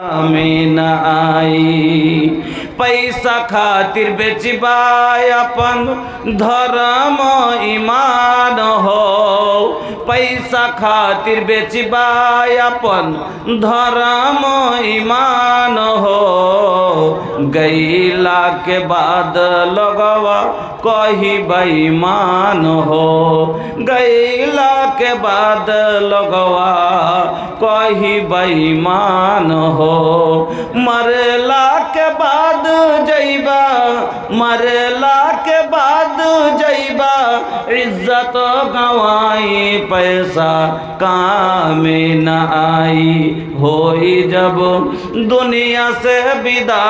में न आई पैसा खातिर बेचबाय अपन धर्म ईमान हो पैसा खातिर बेचबाय अपन धर्म ईमान हो गैला के बाद लगवा कही बेईमान हो। गैला के बाद लगवा कही बेईमान हो। मरला के बाद जैबा मरला के बाद जैबा, इज़्ज़त गवाई पैसा काम न आई। होई जब दुनिया से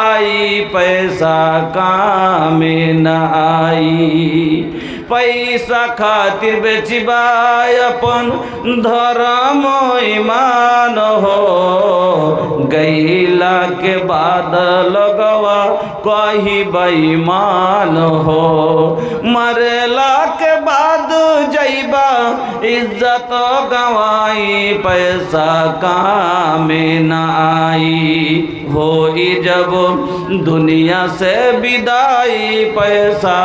विदाई पैसा काम न आई পৈসা খাতির বেচিবাই আপন ধরম ইমান হো। গইলা কে বাদ লগবা কহি বেমান হো। মরলা কে বাদ যাইবা ইজ্জত গওয়াই পয়সা কামে না আই হই জব দুনিয়া সে বিদায় পয়সা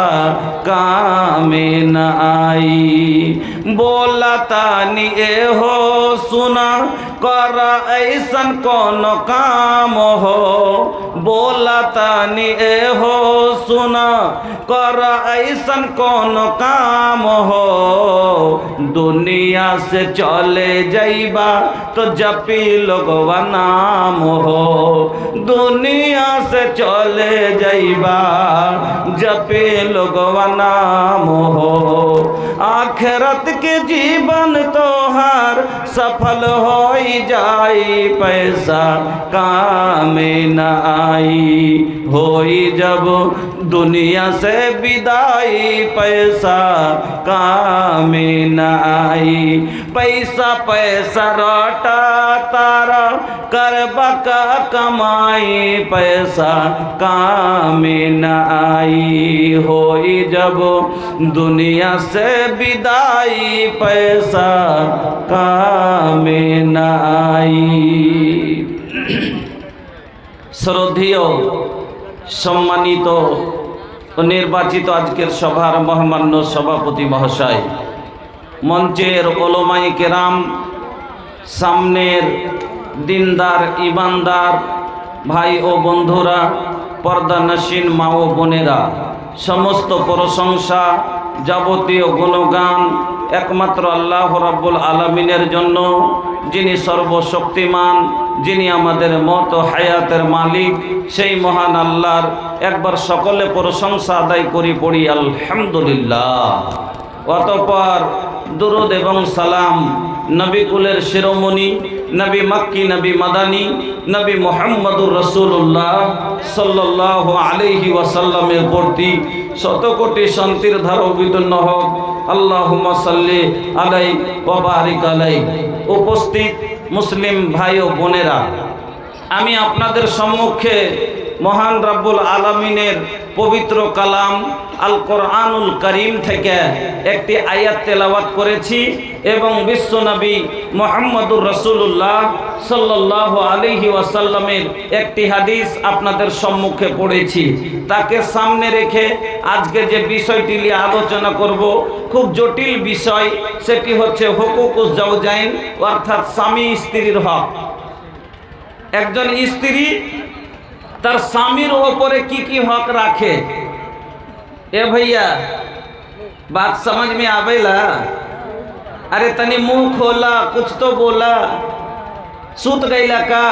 কাম काम न आई बोला तानी ए हो सुना कर, ऐसन कौन काम हो? बोला तानी ए हो सुना। कर, ऐसन कौन काम हो? दुनिया से चले जाइबा तो जपी लोगवा नाम हो। दुनिया से चले जाइबा, जपी लोगवा नाम हो। आखिरत के जीवन तोहार सफल हो जाई पैसा काम न आई। होई जब दुनिया से विदाई पैसा काम न आई। पैसा पैसा रटा तारा करबा का कमाई पैसा काम न आई। होई जब दुनिया से विदाई पैसा काम न आई শ্রদ্ধেয়, সম্মানিত ও নির্বাচিত আজকের সভার মহামান্য সভাপতি মহাশয়, মঞ্চের ওলমাই কেরাম, সামনের দিনদার ইমানদার ভাই ও বন্ধুরা, পর্দা নসীন মা ও বোনেরা, সমস্ত প্রশংসা যাবতীয় গুণগান একমাত্র আল্লাহ রব্বুল আলমিনের জন্য, যিনি সর্বশক্তিমান, যিনি আমাদের মত হায়াতের মালিক, সেই মহান আল্লাহর একবার সকলে প্রশংসা আদায় করি, পড়ি আলহামদুলিল্লাহ। অতপর দুরুদ এবং সালাম নবিকুলের শিরোমণি নবী মক্কি, নবী মাদানী, নবী মোহাম্মদুর রসুল্লাহ সাল্লাহ আলহি ওয়াসাল্লামের প্রতি শত কোটি শান্তির ধারা বিদন্ন হোক। আল্লাহ সাল্লি আলাই ওবারিক আলাই। উপস্থিত মুসলিম ভাই ও বোনেরা, আমি আপনাদের সম্মুখে মহান রাব্বুল আলমিনের পবিত্র কালাম আল কোরআনুল করিম থেকে একটি আয়াত তেলাওয়াত করেছি এবং বিশ্বনবী মোহাম্মদুর রসুল্লাহ সাল্লাহ আলহি ওয়াসাল্লামের একটি হাদিস আপনাদের সম্মুখে পড়েছি। তাকে সামনে রেখে আজকে যে বিষয়টি নিয়ে আলোচনা করব, খুব জটিল বিষয়, সেটি হচ্ছে হুকুকুস জাউজাইন অর্থাৎ স্বামী স্ত্রীর হক। একজন স্ত্রী তার স্বামীর ওপরে কি কি হক রাখে ए भैया बात समझ में आवेला अरे तनी मुंह खोला कुछ तो बोला सूत गईला का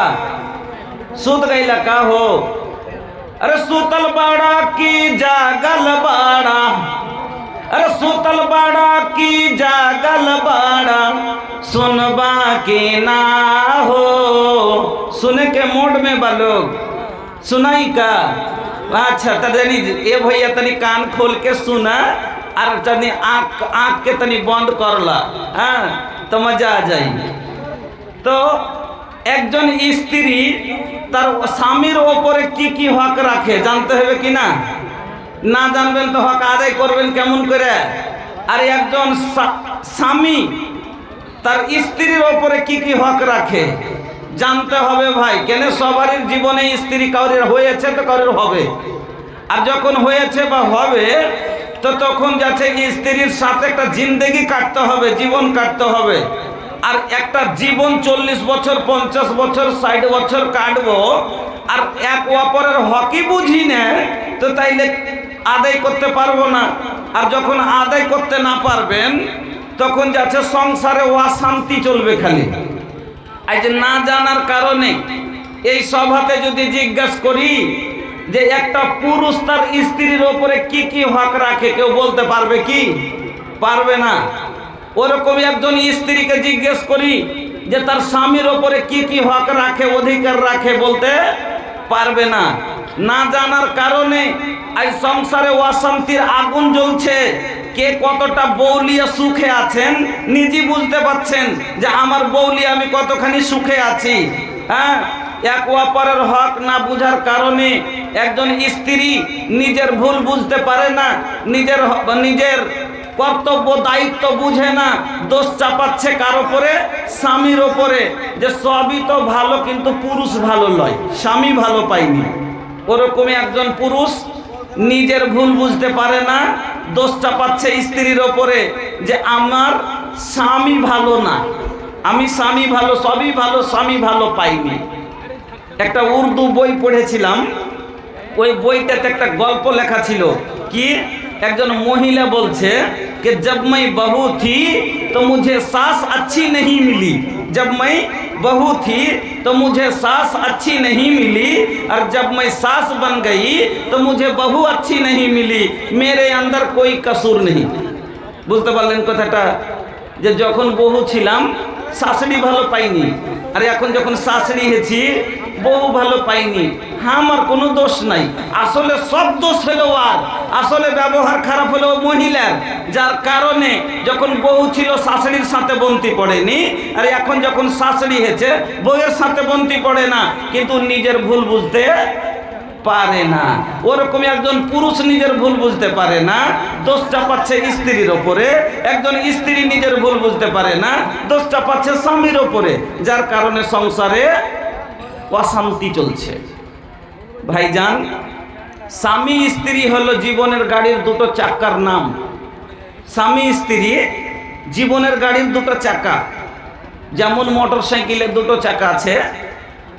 सूत गईला का हो अरे सूतल बाड़ा की जागल बाड़ा अरे सूतल बाड़ा की जागल बाड़ा सुनबा की ना हो सुने के मूड में बलोग सुनाई का अच्छा तनी ए भैया तनी कान खोल के सुना আর তনি আঁক আঁককে তনি বন্ধ করলা হ্যাঁ তো মজা আ যাই তো একজন স্ত্রী তার স্বামীর ওপরে কি কি হক রাখে জানতে হবে কি না না জানবেন তো হক আদায় করবেন কেমন করে আর একজন স্বা- স্বামী তার স্ত্রীর ওপরে কি কি হক রাখে জানতে হবে ভাই, কেন সবারই জীবনে স্ত্রী কাউরের হয়েছে তো কাউরের হবে? আর যখন হয়েছে বা হবে, তো তখন যাচ্ছে স্ত্রীর সাথে একটা জিন্দেগি কাটতে হবে, জীবন কাটতে হবে। আর একটা জীবন চল্লিশ বছর, পঞ্চাশ বছর, ষাট বছর কাটবো, আর এক অপরের হকি বুঝি না, তো তাইলে আদায় করতে পারব না। আর যখন আদায় করতে না পারবেন, তখন যাচ্ছে সংসারে অশান্তি চলবে খালি। আজ না জানার কারণে এই সভাতে যদি জিজ্ঞাসা করি যে একটা পুরুষ তার স্ত্রীর ওপরে কি কি হক রাখে, কেউ বলতে পারবে কি? পারবে না। ওরকমই একজন স্ত্রীকে জিজ্ঞেস করি যে তার স্বামীর ওপরে কি কি হক রাখে, অধিকার রাখে বলতে পারবে না। না জানার কারণে আজ সংসারে অশান্তির আগুন জ্বলছে। কে কতটা বৌলিয়া সুখে আছেন নিজে বুঝতে পাচ্ছেন যে আমার বৌলি আমি কতখানি সুখে আছি হ্যাঁ? এক অপরের হক না বুঝার কারণে একজন স্ত্রী নিজের ভুল বুঝতে পারে না, নিজের নিজের কর্তব্য, দায়িত্ব বুঝে না, দোষ চাপাচ্ছে কার ওপরে? স্বামীর ওপরে। যে সবই তো ভালো কিন্তু পুরুষ ভালো নয় স্বামী ভালো পায়নি। ওরকমই একজন পুরুষ নিজের ভুল বুঝতে পারে না দোষ চাপাচ্ছে স্ত্রীর ওপরে যে আমার স্বামী ভালো না আমি স্বামী ভালো সবই ভালো স্বামী ভালো পাইনি একটা উর্দু বই পড়েছিলাম ওই বইটাতে একটা গল্প লেখা ছিল কি একজন মহিলা বলছে कि जब मैं बहू थी तो मुझे सास अच्छी नहीं मिली जब मैं बहू थी तो मुझे सास अच्छी नहीं मिली और जब मैं सास बन गई तो मुझे बहू अच्छी नहीं मिली मेरे अंदर कोई कसूर नहीं বুঝতে পারলেন কথাটা যে যখন বহু ছিলাম শাশুড়ি ভালো পাইনি। আর এখন যখন শাশুড়ি হয়েছি, বউ ভালো পাইনি। হ্যাঁ আমার কোনো দোষ নাই। আসলে সব দোষ হলো আর। আসলে ব্যবহার খারাপ হলো মহিলার। যার কারণে যখন বউ ছিল, শাশুড়ির সাথে বন্তি পড়েনি। আর এখন যখন শাশুড়ি হয়েছে, বউয়ের সাথে বন্তি পড়ে না। কিন্তু নিজের ভুল বুঝতে পারে না। ওরকমই একজন পুরুষ নিজের ভুল বুঝতে পারে না, দোষ চাপাচ্ছে স্ত্রীর ওপরে। একজন স্ত্রী নিজের ভুল বুঝতে পারে না, দোষ চাপাচ্ছে স্বামীর ওপরে। যার কারণে সংসারে অশান্তি চলছে। ভাইজান, স্বামী স্ত্রী হলো জীবনের গাড়ির দুটো চাকার নাম। স্বামী স্ত্রী জীবনের গাড়ির দুটো চাকা। যেমন মোটর সাইকেলের দুটো চাকা আছে,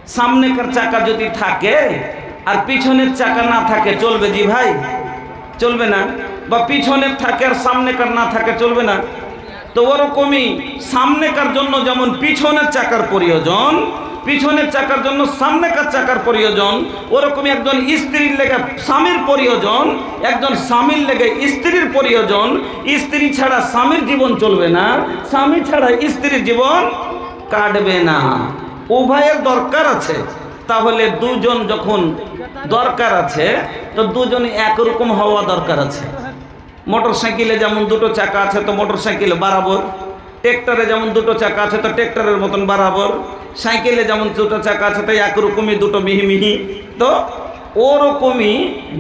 সামনেকার চাকা যদি থাকে আর পিছনের চাকা না থাকে, চলবে জি ভাই? চলবে না। বা পিছনের থাকে আর সামনেকার না থাকে, চলবে না। তো ওরকমই সামনেকার জন্য যেমন পিছনের চাকার প্রয়োজন, পিছনের চাকার জন্য সামনেকার চাকার প্রয়োজন, ওরকমই একজন স্ত্রীর লেগে স্বামীর প্রয়োজন, একজন স্বামীর লেগে স্ত্রীর প্রয়োজন। স্ত্রী ছাড়া স্বামীর জীবন চলবে না, স্বামী ছাড়া স্ত্রীর জীবন কাটবে না। উভয়ের দরকার আছে। তাহলে দুজন যখন দরকার আছে, তো দুজন একরকম হওয়া দরকার আছে। মোটর সাইকেলে যেমন দুটো চাকা আছে, তো মোটর সাইকেল বারাবর। ট্রেক্টরে যেমন দুটো চাকা আছে, তো ট্রেক্টরের মতন বারাবর। সাইকেলে যেমন দুটো চাকা আছে, তো একরকমই দুটো মিহি মিহি। তো ওরকমই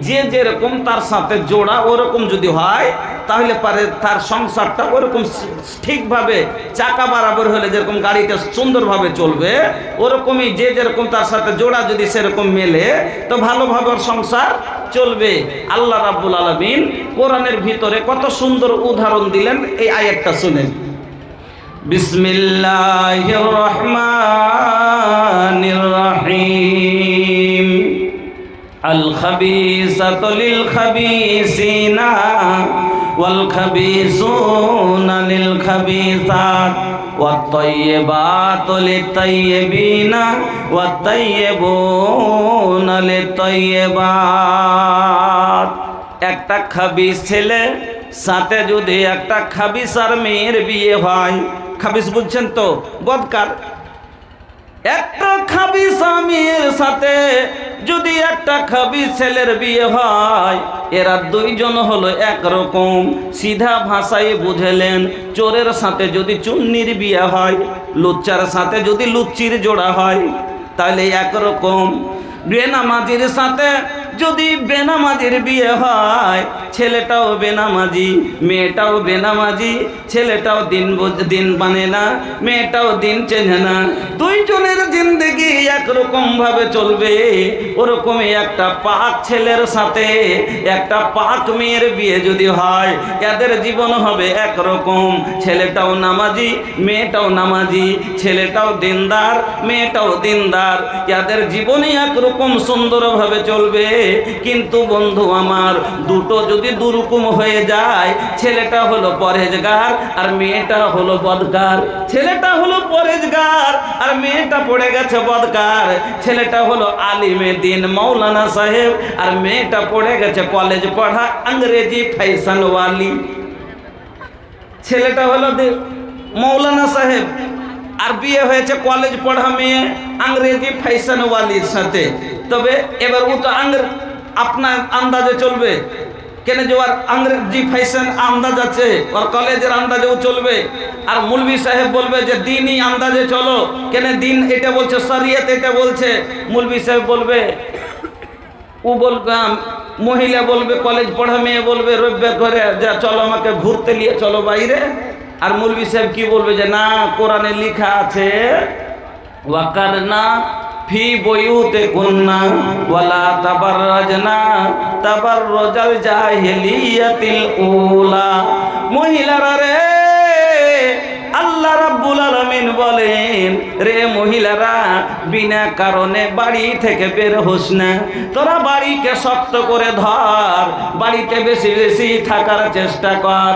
যে যেরকম তার সাথে জোড়া ওরকম যদি হয়, তাহলে পারে তার সংসারটা ওরকম ঠিকভাবে চাকা বরাবর হলে যেরকম গাড়িটা সুন্দরভাবে চলবে, ওরকমই যে যেরকম তার সাথে জোড়া যদি সেরকম মেলে, তো ভালোভাবে ওর সংসার চলবে। আল্লাহ রাব্বুল আলমিন কোরআনের ভিতরে কত সুন্দর উদাহরণ দিলেন, এই আয়াতটা শুনেন। বিসমিল্লাহির রহমানির রহিম। الخبيثة للخبيثين والخبيثون للخبيثات والطيبات للطيبين والطيبون للطيبات একটা খাবিস ছেলে সাথে যদি একটা খাবিস আর মেয়ের বিয়ে হয় খাবিস বুঝছেন তো বদকার একটা খাবি স্বামীর সাথে, যদি একটা খাবি ছেলের বিয়ে হয়, এরা দুইজন হলো একরকম। সিধা ভাষায় বুঝেলেন, চোরের সাথে যদি চুন্নির বিয়ে হয়, লুচ্চার সাথে যদি লুচ্চির জোড়া হয়, তাহলে একরকম। বেনামাজির সাথে যদি বেনামাজির বিয়ে হয়, ছেলেটাও বেনামাজি, মেয়েটাও বেনামাজি, ছেলেটাও দিন দিন মানে না, মেয়েটাও দিন চেনে না। দুইজনের জিন্দগি একরকম ভাবে চলবে, ওরকমই একটা পাক ছেলের সাথে, একটা পাক মেয়ের বিয়ে যদি হয়, এদের জীবন হবে একরকম। ছেলেটাও নামাজি, মেয়েটাও নামাজি, ছেলেটাও দিনদার, মেয়েটাও দিনদার, এদের জীবনই একরকম সুন্দরভাবে চলবে। কিন্তু বন্ধু আমার, দুটো যদি দুরকম হয়ে যায়, ছেলেটা হলো পরেজগার আর মেয়েটা হলো বদকার ছেলেটা হলো পরেজগার আর মেয়েটা পড়ে গেছে বদকার ছেলেটা হলো আলিমে দিন মৌলানা সাহেব আর মেয়েটা পড়ে গেছে কলেজ পড়া ইংরেজি ফ্যাশন ওয়ালি ছেলেটা হলো মৌলানা সাহেব আর বিয়ে হয়েছে কলেজ পড়া মেয়ে ইংরেজি ফ্যাশন ওয়ালির সাথে। তবে এবার ও তো আংরে আপনার আন্দাজে চলবে। কেন যে ওর ইংরেজি ফ্যাশন আন্দাজ আছে, ওর কলেজের আন্দাজেও চলবে। আর মুলবি সাহেব বলবে যে, দিনই আন্দাজে চলো। কেন দিন এটা বলছে, শরিয়ত এটা বলছে। মুলবি সাহেব বলবে, ও বলবে মহিলা বলবে, কলেজ পড়া মেয়ে বলবে, রবিবার করে যা, চলো আমাকে ঘুরতে নিয়ে চলো বাইরে। আর মুলবি সাহেব কি বলবে যে, না, কোরআনে লেখা আছে ওয়াকার না ফি বয়ুতে কুন্না ওয়ালা তাবাররাজনা তাবাররাজাল জাহিলিয়াতিল উলা। মহিলারা রে রাব্বুল আলামিন বলেন, রে মহিলারা, বিনা কারণে বাড়ি থেকে বের হোস না। তোরা বাড়িকে শক্ত করে ধর, বাড়িতে বেশি বেশি থাকার চেষ্টা কর।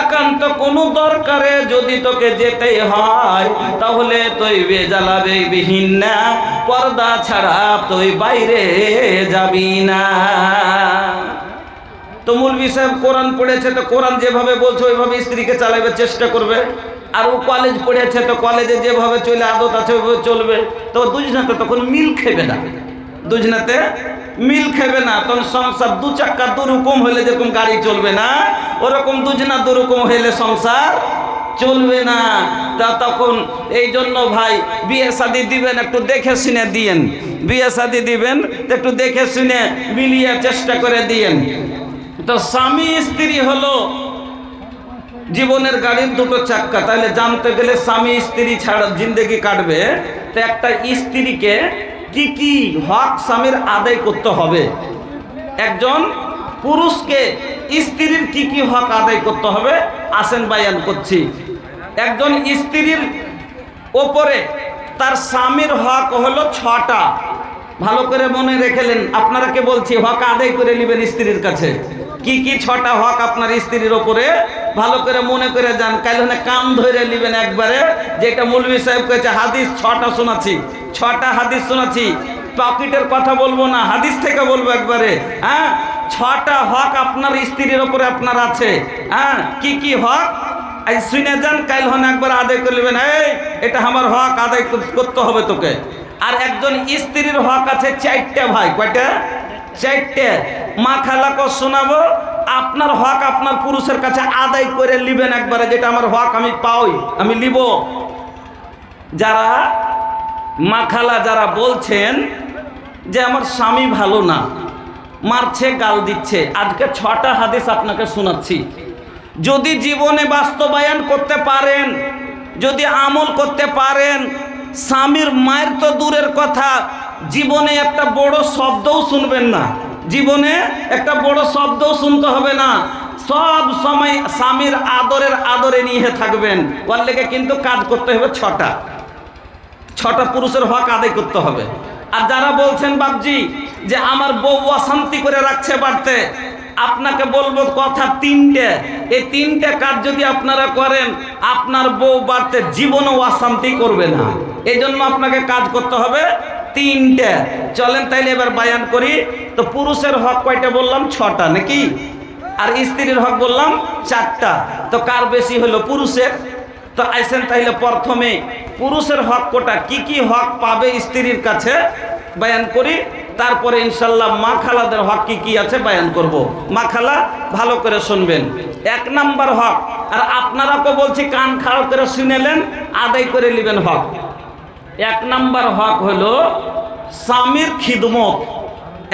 একান্ত কোনো দরকারে যদি তোকে যেতে হয়, তাহলে তুই বেজালাবে বিহীন না। পর্দা ছাড়া তুই বাইরে যাবি না। তো মৌলবি সাহেব, কোরআন পড়েছে তো কোরআন যেভাবে বলছে, ওইভাবে স্ত্রীকে চালাবার চেষ্টা করবে? আর ও কলেজ পড়েছে, তো কলেজে যেভাবে চলে আদত আছে, ওইভাবে চলবে। তো দুজনাতে তখন মিল খেবে না। দুজনাতে মিল খেবে না। তখন সংসার দু চাক্কা দুরকম হলে যেরকম গাড়ি চলবে না, ওরকম দুজনা দুরকম হইলে সংসার চলবে না। তা তখন এই জন্য ভাই, বিয়ে শাদি দিবেন, একটু দেখে শুনে দিয়েন। বিয়ে শাদি দিবেন, একটু দেখে শুনে মিলিয়ে চেষ্টা করে দিয়েন। তো স্বামী স্ত্রী হলো জীবনের গাড়ির দুটো চাক্কা তাহলে জানতে গেলে স্বামী, স্ত্রী ছাড়া জিন্দগি কাটবে। তো একটা স্ত্রীকে কি কি হক স্বামীর আদায় করতে হবে? একজন পুরুষকে স্ত্রীর কি কি হক আদায় করতে হবে? আসেন বায়ান করছি। একজন স্ত্রীর ওপরে তার স্বামীর হক হলো ছটা। ভালো করে মনে রেখেলেন আপনারাকে বলছি, হক আদায় করে নেবেন স্ত্রীর কাছে? কি কি ছটা হক আপনার স্ত্রীর ওপরে? ভালো করে মনে করে যান। কাল হলে কান ধরে নেবেন একবারে। যেটা মৌলভী সাহেব কয়েছে হাদিস ছটা শোনাচ্ছি। ছটা হাদিস শোনাচ্ছি। পকেটের কথা বলব না, হাদিস থেকে বলব একবারে। হ্যাঁ? ছটা হক আপনার স্ত্রীর ওপরে আপনার আছে। হ্যাঁ? কি কি হক? এই শুনে যান কাল হন একবার আদায় করে নেবেন। এই, এটা আমার হক, আদায় করতে হবে তোকে। আর একজন স্ত্রীর হক আছে চারটে ভাই। কয়টা? চারটে। মা খালাকে শোনাবো, আপনার হক আপনার পুরুষের কাছে আদায় করে নিবেন একবারে, যেটা আমার হক আমি পাই আমি নিব যারা মাখালা যারা বলছেন যে আমার স্বামী ভালো না, মারছে, গাল দিচ্ছে, আজকে ছটা হাদিস আপনাকে শোনাচ্ছি। যদি জীবনে বাস্তবায়ন করতে পারেন, যদি আমল করতে পারেন, স্বামীর মায়ের তো দূরের কথা জীবনে একটা বড় শব্দও শুনবেন না। জীবনে একটা বড় শব্দও শুনতে হবে না। সব সময় স্বামীর আদরের আদরে নিয়ে থাকবেন। ওর লেগে কিন্তু কাজ করতে হবে ছটা। ছটা পুরুষের হক আদায় করতে হবে। আর যারা বলছেন বাবজি যে আমার বউ অশান্তি করে রাখছে বাড়তে, আপনাকে বলব কথা তিনটে। এই তিনটে কাজ যদি আপনারা করেন, আপনার বউ বাড়তে জীবনও অশান্তি করবে না। এই জন্য আপনাকে কাজ করতে হবে তিনটে। চলেন তাইলে এবার বায়ান করি। তো পুরুষের হক কয়টা বললাম? ছটা, নাকি? আর স্ত্রীর হক বললাম চারটা। তো কার বেশি হলো পুরুষের। তো আইসেন তাইলে প্রথমে পুরুষের হক কোটা? কি কি হক পাবে স্ত্রীর কাছে? বায়ান করি। তারপরে ইনশাল্লাহ মা খালাদের হক কি কি আছে বায়ান করব। মা খালা, ভালো করে শুনবেন। এক নাম্বার হক। আর আপনারাকে বলছি কান খাড়া করে শুনেলেন, আদায় করে নেবেন হক। এক নম্বর হক হলো স্বামীর খিদমত।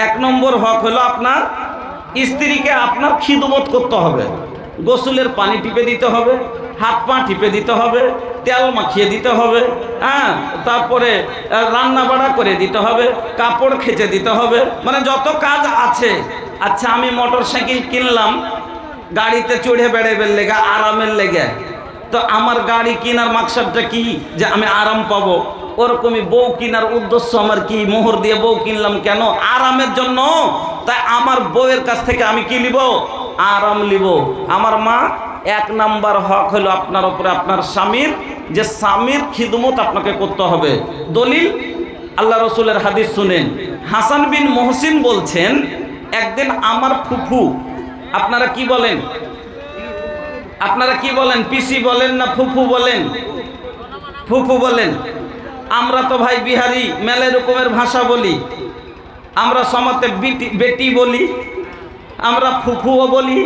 এক নম্বর হক হলো আপনার স্ত্রীকে আপনার খিদমত করতে হবে। গোসলের পানি টিপে দিতে হবে, হাত পা টিপে দিতে হবে, তেল মাখিয়ে দিতে হবে হ্যাঁ তারপরে রান্না বাড়া করে দিতে হবে, কাপড় খেচে দিতে হবে। মানে যত কাজ আছে আচ্ছা আমি মোটর সাইকেল কিনলাম, গাড়িতে চড়ে বেড়াবের লেগে, আরামের লেগে, তো আমার গাড়ি কেনার মাকসাদটা কি? যে আমি আরাম পাবো। ওরকমই বউ কেনার উদ্দেশ্য আমার কি? মোহর দিয়ে বউ কিনলাম কেন? আরামের জন্য। তাই আমার বউয়ের কাছ থেকে আমি কি নিব? আরাম নিব। আমার মা এক নাম্বার হক হলো আপনার উপরে আপনার স্বামীর, যে স্বামীর খিদমত আপনাকে করতে হবে। দলিল আল্লাহ রসুলের হাদিস শুনেন। হাসান বিন মহসিন বলছেন, একদিন আমার ফুফু, আপনারা কি বলেন? আপনারা কি বলেন? পিসি বলেন না ফুফু বলেন? ফুফু বলেন। আমরা তো ভাই বিহারি মেলে রকমের ভাষা বলি আমরা সমাতে বিটি বেটি বলি আমরা ফুফুও বলি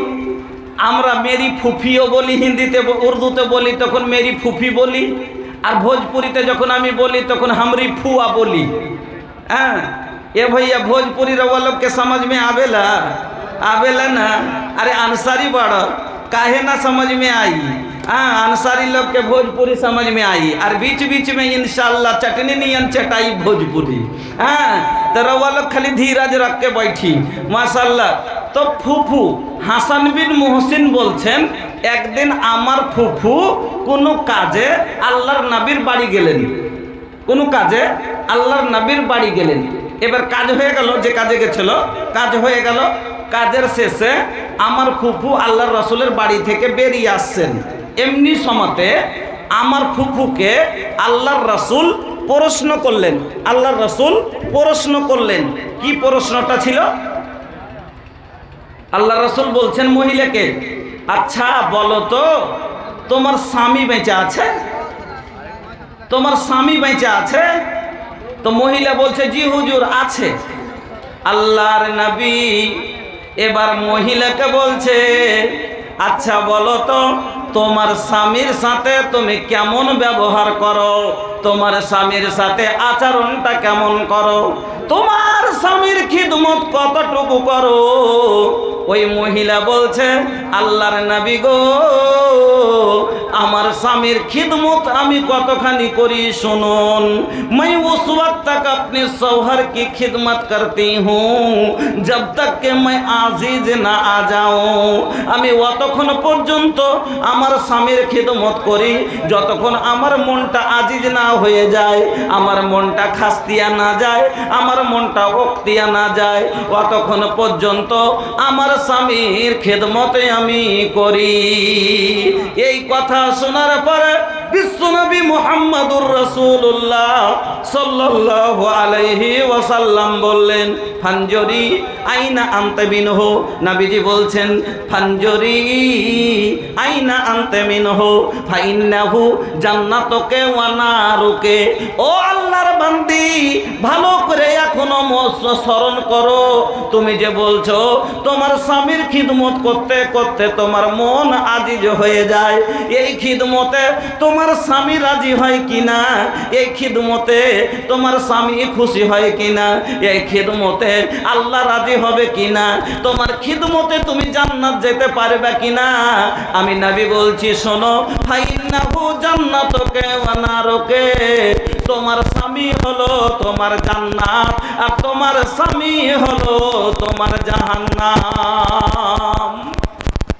আমরা মেরি ফুফিও বলি হিন্দিতে ব- উর্দুতে বলি তখন মেরি ফুফি বলি আর ভোজপুরিতে যখন আমি বলি তখন हमरी फुआ बोली हाँ ये भैया भोजपुरी रवा लोग के समझ में आवेला आवेला ना अरे अंसारी बड़ काहे ना समझ में आई हाँ अंसारी लोग के भोजपुरी समझ में आई और बीच बीच में इंशाल्लाह चटनी नियन चटाई भोजपुरी हाँ तो रवा लोग खाली धीरज रख के बैठी माशाल्लाह তো ফুফু হাসান বিন মোহসিন বলছেন একদিন আমার ফুফু কোনো কাজে আল্লাহর নাবির বাড়ি গেলেন কোনো কাজে আল্লাহর নবীর বাড়ি গেলেন এবার কাজ হয়ে গেল যে কাজে গেছিল কাজ হয়ে গেল কাজের শেষে আমার ফুফু আল্লাহর রসুলের বাড়ি থেকে বেরিয়ে আসছেন এমনি সময়তে আমার ফুফুকে আল্লাহর রসুল প্রশ্ন করলেন। আল্লাহর রসুল প্রশ্ন করলেন। কি প্রশ্নটা ছিল? আল্লাহ রসুল বলছেন, মহিলাকে আচ্ছা বলো তো, তোমার স্বামী বেঁচে আছে? তোমার স্বামী বেঁচে আছে? তো মহিলা বলছে, জি হুজুর, আছে। আল্লাহর নবী এবার মহিলাকে বলছে আচ্ছা বলো তো তোমার স্বামীর সাথে তুমি কেমন ব্যবহার করো? তোমার স্বামীর সাথে আচরণটা কেমন করো? তোমার স্বামীর খিদমত কতটুকু করো? ওই মহিলা বলছে, আল্লাহর নবী গো আমার স্বামীর খিদমত আমি কতখানি করি শুনুন मैं उस वक्त तक अपने शौहर की खिदमत करती हूँ जब तक के मैं आजीज না आ जाऊं আমি অতক্ষণ পর্যন্ত আমার স্বামীর খিদমত করি যতক্ষণ আমার মনটা আজিজ না হয়ে যায় আমার মনটা খাস্তিয়া না যায় আমার মনটা অক্তিয়া না যায় অতক্ষণ পর্যন্ত আমার স্বামীর খেদমতে আমি করি এই কথা শোনার পরে বিশ্বনবী মোহাম্মদুর রসুল্লাহ সাল্লাল্লাহু আলাইহি ওয়াসাল্লাম বললেন ফাঞ্জরি আইনা আনতে মিনহ? নাবিজি বলছেন ফাঞ্জরি আইনা আনতে মিনহ, ফাইন্নাহু জান্নাতকে ওয়া নারুকে। ও আল্লাহর বান্দি, ভালো করে এখনও স্মরণ করো। তুমি যে বলছো, তোমার স্বামীর খিদমত করতে করতে তোমার মন আজিজ হয়ে যায়। এই খিদমতে তোমার স্বামী রাজি হয় কিনা? এই খিদমতে তোমার স্বামী খুশি হয় কিনা? এই খিদমতে আল্লাহ রাজি হবে কিনা? তোমার খিদমতে তুমি জান্নাত যেতে পারবে কিনা? আমি নাবি বলছি, শোনো, ফাইন্নাহু জান্নাতকে ওয়ানারকে তোমার স্বামী হলো তোমার জান্নাত, আর তোমার স্বামী হলো তোমার জাহান্নাম।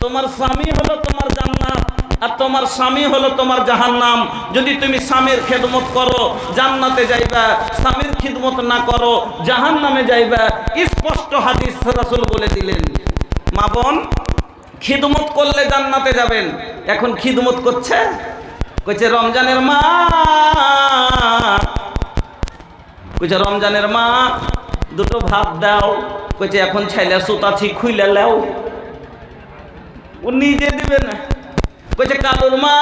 তোমার স্বামী হলো তোমার জান্নাত। আর তোমার স্বামী হলো তোমার জাহান্নাম। যদি তুমি স্বামীর খেদমত করো, জান্নাতে যাইবা। স্বামীর খিদমত না করো, জাহান্নামে যাইবা। স্পষ্ট হাদিস রাসূল বলে দিলেন, মা বোন, খিদমত করলে জান্নাতে যাবেন। এখন খিদমত করছে? কইছে, রমজানের মা। কইছে, রমজানের মা, দুটো ভাত দাও। কইছে, এখন ছাইলা সুতাছি খুইলে লাও। ও নিজে দিবে না। কইছে কালুর মা,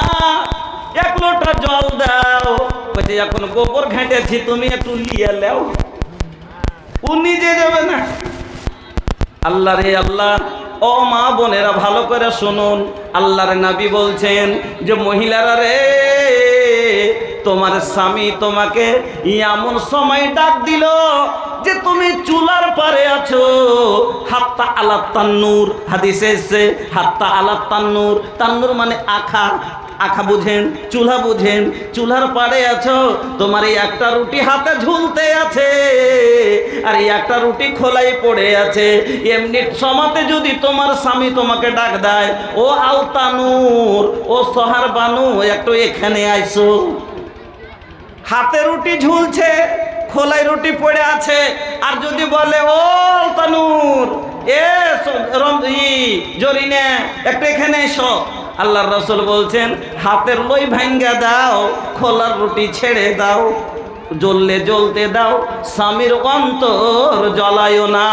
এক লোটা জল দাও। কইছে এখন গোবর ঘেঁটেছি, তুমি একটু লিয়ে লাও ও নিজে যাবে না। আল্লাহ রে আল্লাহ। ও মা বোনেরা, ভালো করে শুনুন। আল্লাহর নাবি বলছেন যে, মহিলারা রে, তোমার স্বামী তোমাকে এমন সময় ডাক দিল যে তুমি চুলার পারে আছো। হাত্তা আলা তান্নুর, হাদিসে এসছে, হাত্তা আলা তান্নুর। তান্নুর মানে আখা। আখা বুঝেন, চুলা বুঝেন, চুলার পাড়ে আছো। তোমার এই একটা রুটি হাতে ঝুলতে আছে, আর এই একটা রুটি খোলাই পড়ে আছে। এমনি সমাতে যদি তোমার স্বামী তোমাকে ডাক দেয়, ও আওতানুর ও সহার বানু, একটু এখানে আইসো। হাতে রুটি ঝুলছে খোলাই রুটি পড়ে আছে। আর যদি বলে, ও তানুর এ জরিনে, একটু এখানে এসো। আল্লাহর রসুল বলছেন, হাতের লই ভাঙ্গা দাও, খোলার রুটি ছেড়ে দাও, জ্বললে জ্বলতে দাও, স্বামীর অন্তর জ্বলায়ও না।